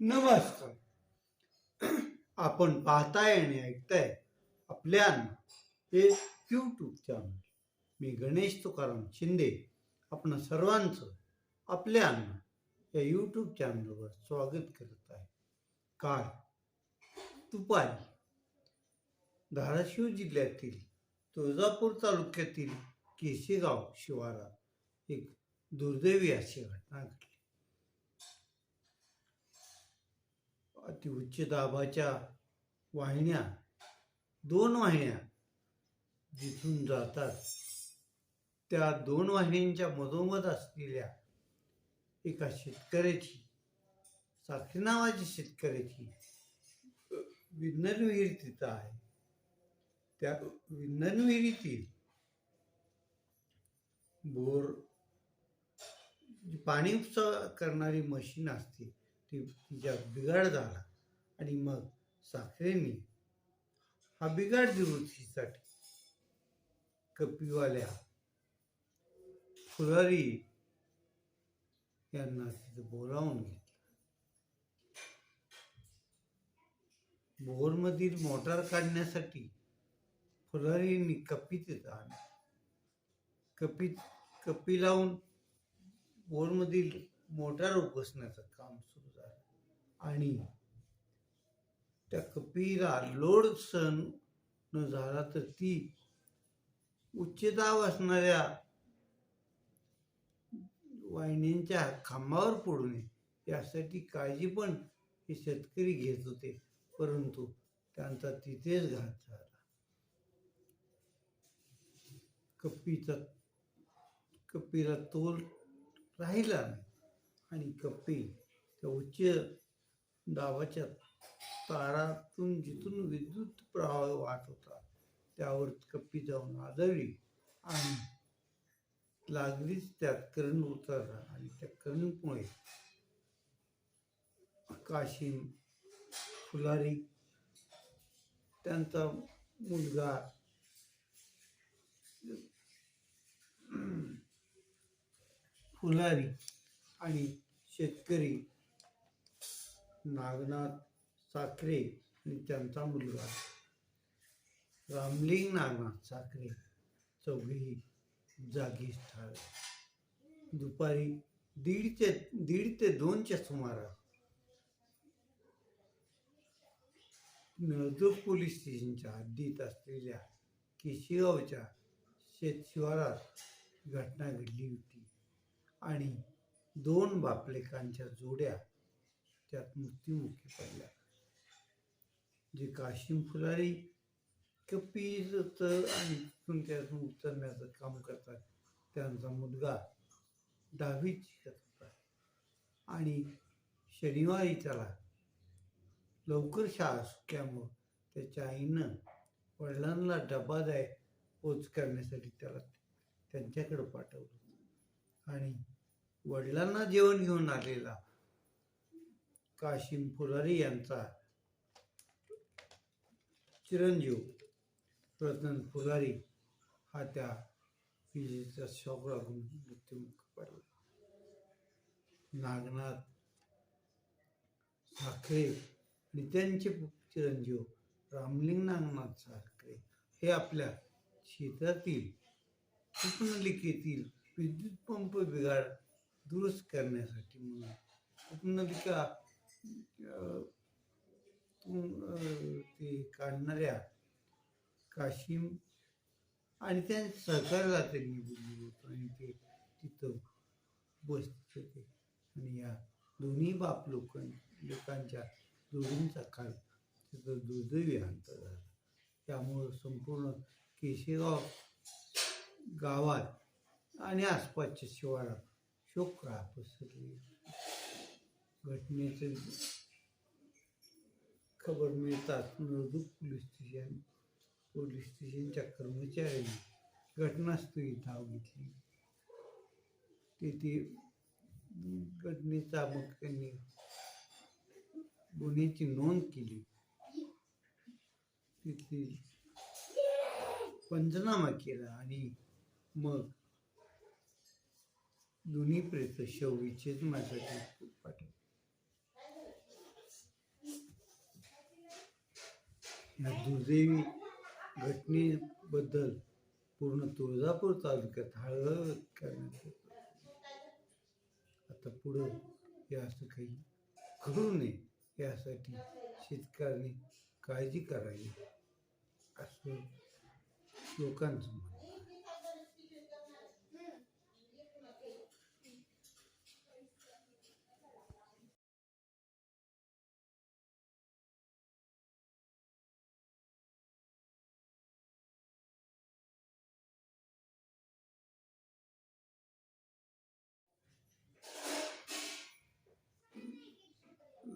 नमस्कार. आपण पाहताय आणि ऐकताय आपल्या अन्न हे यूट्यूब चॅनल मी गणेश तुकाराम शिंदे. आपण सर्वांचं आपल्या अन्न या यूट्यूब चॅनलवर स्वागत करत आहे. काय? तुपारी धाराशिव जिल्ह्यातील तुळजापूर तालुक्यातील केसेगाव शिवारात एक दुर्दैवी अशी घटना घडली. अतिउच्च दाबाच्या वाहिन्या दोन वाहिन्या जिथून जातात. त्या दोन वाहिन्यांच्या मधोमध असलेल्या एका शेतकऱ्याची साखरी नावाची शेतकऱ्याची विज्ञान विहीर तिथं आहे. त्या विज्ञान विहिरीतील बोर पाणी उपसा करणारी मशीन असते. ती तिच्या बिघाड झाला आणि मग साखरेने हा बिघाड दुरुस्तीसाठी कपिवाल्या फुलारी यांना तिथं बोलावून घेतलं. बोरमधील मोटार काढण्यासाठी फुलारींनी कपी तिथं कपी कपी लावून बोरमधील मोटार उपसण्याचं काम सुरू आणि त्या कपीला लोड सहन न झाला तर ती उच्चताव असणाऱ्या वाहिनींच्या खांबावर पडू नये. यासाठी काळजी पण हे शेतकरी घेत होते परंतु त्यांचा तिथेच घात झाला. कप्पीचा कप्पीला तोल राहिला नाही आणि कप्पी त्या उच्च दाबाच्या तारातून जिथून विद्युत प्रवाह वाहत होता त्यावर कप्पी जाऊन आदळली आणि लागलीच त्यात कर्ण उतरला आणि त्या करंटमुळे काशीम फुलारी त्यांचा मुलगा फुलारी आणि शेतकरी नागनाथ साखरे आणि त्यांचा मुलगा. रामलिंग नागनाथ साखरे चौघेही जागीच ठार. दुपारी दीड ते दीड ते दोनच्या सुमारास नळदूर पोलीस स्टेशनच्या हद्दीत असलेल्या केशेगावच्या शेतशिवारात घटना घडली होती आणि दोन बापलेकांच्या जोड्या त्यात मृत्युमुखी पडल्या. जे काशिम फुलारी कपीचं आणि तिथून त्यातून उतरण्याचं काम करतात त्यांचा मुलगा दहावीत शिकत होता. आणि शनिवारी त्याला लवकर शाळा सुटल्यामुळं त्याच्या आईनं वडिलांना डबा द्याय पोच करण्यासाठी त्याला त्यांच्याकडे पाठवलं. आणि वडिलांना जेवण घेऊन आलेला काशिम फुलारी यांचा चिरंजीव रतन फुलारी हा त्या विजेचा शॉक लागून मृत्यूमुखी पडला. नागनाथ साखरे आणि त्यांचे चिरंजीव रामलिंग नागनाथ साखरे हे आपल्या शेतातील उपनलिकेतील विद्युत पंप बिघाड दुरुस्त करण्यासाठी म्हणून उपनलिका ते काढणाऱ्या काशिम आणि त्या सहकारला त्यांनी बोललो होतो आणि ते तिथं बसत होते आणि या दोन्ही बाप लोक लोकांच्या दोघींचा काळ तिथं दुर्दैवी अंत झाला. त्यामुळं संपूर्ण केशेगाव गावात आणि आसपासच्या शिवारात शोककळा पसरली घटनेचे खबर मिळताच नळदूर पोलीस स्टेशन पोलीस स्टेशनच्या कर्मचाऱ्यांनी घटनास्थळी धाव घेतली. तेथे घटनेचा मग त्यांनी गुन्ह्याची नोंद केली. तिथे पंचनामा केला आणि मग दोन्ही प्रेत शव विच्छेदनासाठी पाठवले या दुर्दैवी घटनेबद्दल पूर्ण तुळजापूर तालुक्यात हळहळ करण्यात आता पुढं हे असं काही घडू नये यासाठी शेतकऱ्यांनी काळजी करावी असं लोकांचं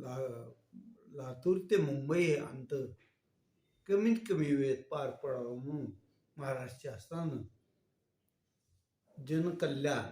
ला लातूर ते मुंबई हे अंतर कमीत कमी वेळेत पार पडावं म्हणून महाराष्ट्र शासनानं जनकल्याण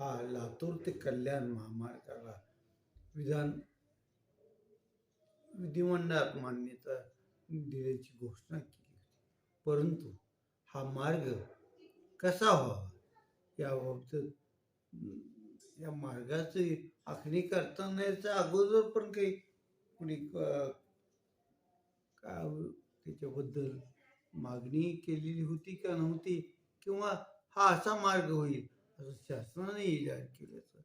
हा लातूर ते कल्याण महामार्गाला विधान विधिमंडळात मान्यता दिल्याची घोषणा केली होती. परंतु हा मार्ग कसा व्हावा याबाबत या मार्गाची आखणी करताना याच्या अगोदर पण काही कुणी का काय त्याच्याबद्दल मागणी केलेली होती का नव्हती? किंवा हा असा मार्ग होईल? असं शासनाने जाहीर केल्याचं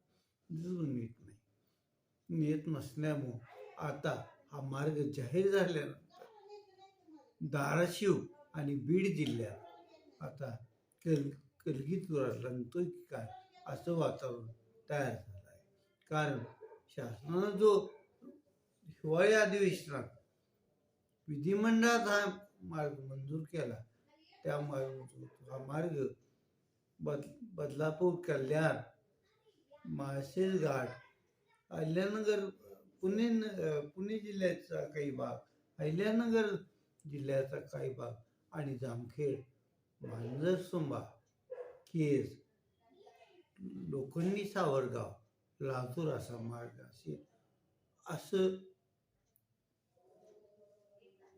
दिसून येत नाही. येत नसल्यामुळं आता हा मार्ग जाहीर झाल्यानंतर धाराशिव आणि बीड जिल्ह्यात आता कल कलगीतुरा रंगतोय की काय? असं वातावरण तयार झाला आहे. कारण शासनानं जो हिवाळी अधिवेशनात विधिमंडळात हा मार्ग मंजूर केला त्या मार्ग हा मार्ग बद बदलापूर कल्याण माळशेज घाट अहिल्यानगर पुणे पुणे जिल्ह्याचा काही भाग अहिल्यानगर जिल्ह्याचा काही भाग आणि जामखेड मांजरसुंबा केस लोखंडी सावरगाव लातूर असा मार्ग असेल. असं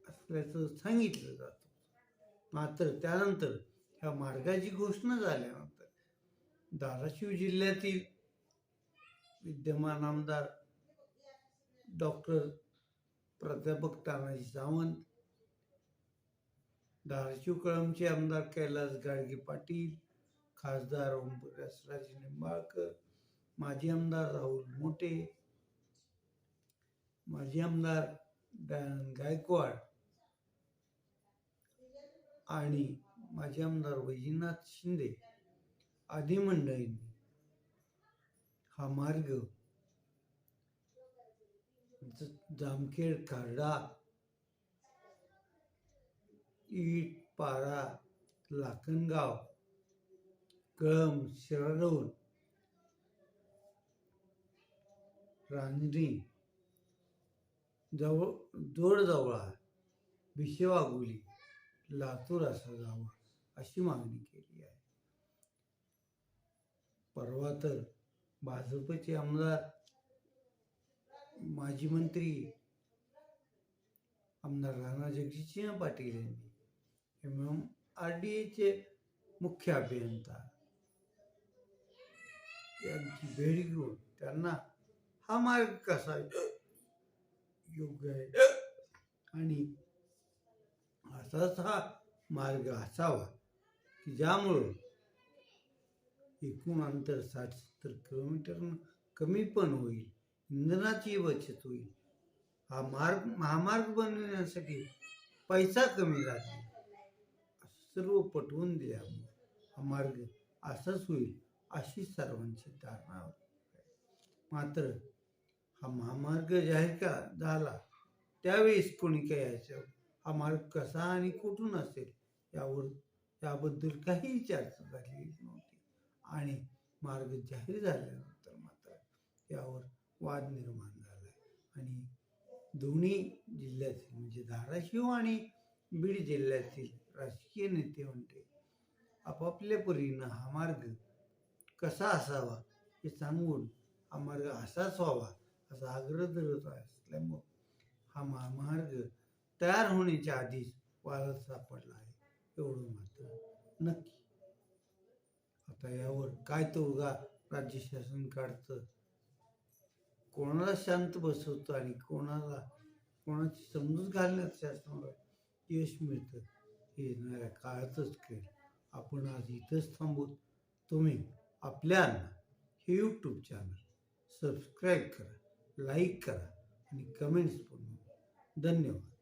असल्याचं सांगितलं जातं. मात्र त्यानंतर ह्या मार्गाची घोषणा झाल्यानंतर धाराशिव जिल्ह्यातील विद्यमान आमदार डॉक्टर प्राध्यापक तानाजी सावंत धाराशिव कळमचे आमदार कैलास गाडगे पाटील खासदार ओमप्रकाशराजे निंबाळकर माजी आमदार राहुल मोटे माजी आमदार गायकवाड आणि माजी आमदार वैजनाथ शिंदे आदी मंडळींनी हा मार्ग जामखेड खारडा ईट पारा लाखनगाव कळम शिराडोन रांजणी. जवळ. जोडजवळा भिशेवागुली लातूर असा जावा अशी मागणी केली आहे. परवा तर भाजपचे आमदार माजी मंत्री आमदार राणा जगजितसिंह पाटील यांनी. एम एम आर डी एचे मुख्य अभियंता यांची भेट घेऊन त्यांना हा मार्ग कसा योग्य आहे? आणि असाच हा मार्ग असावा की ज्यामुळं एकूण अंतर साठ सत्तर किलोमीटर कमी पण होईल इंधनाची बचत होईल. हा मार्ग महामार्ग बनविण्यासाठी पैसा कमी लागेल. सर्व पटवून दिल्यामुळे हा मार्ग असाच होईल. अशी सर्वांची धारणा होती. मात्र हा महामार्ग जाहीर का झाला? त्यावेळेस कोणी काही यायचं? हा मार्ग कसा आणि कुठून असेल? यावर याबद्दल काही चर्चा झालेली नव्हती. आणि मार्ग जाहीर झाल्यानंतर मात्र यावर वाद निर्माण झाला. आणि दोन्ही जिल्ह्यातील म्हणजे धाराशिव आणि बीड जिल्ह्यातील राजकीय नेते म्हणते आपापल्या परीनं हा मार्ग कसा असावा हे सांगून हा मार्ग असाच व्हावा असा आग्रह धरत असल्यामुळं हा महामार्ग तयार होण्याच्या आधीच वाळत सापडला आहे एवढं मात्र नक्की. आता यावर काय तोडगा राज्य शासन काढतं. कोणाला शांत बसवतं आणि कोणाला कोणाची समजूत घालण्यात शासनाला यश मिळतं हे येणाऱ्या काळातच खेळ आपण आज इथंच थांबूत तुम्ही आपल्याला हे यूट्यूब चॅनल सबस्क्राईब करा लाईक करा आणि कमेंट्स पण धन्यवाद.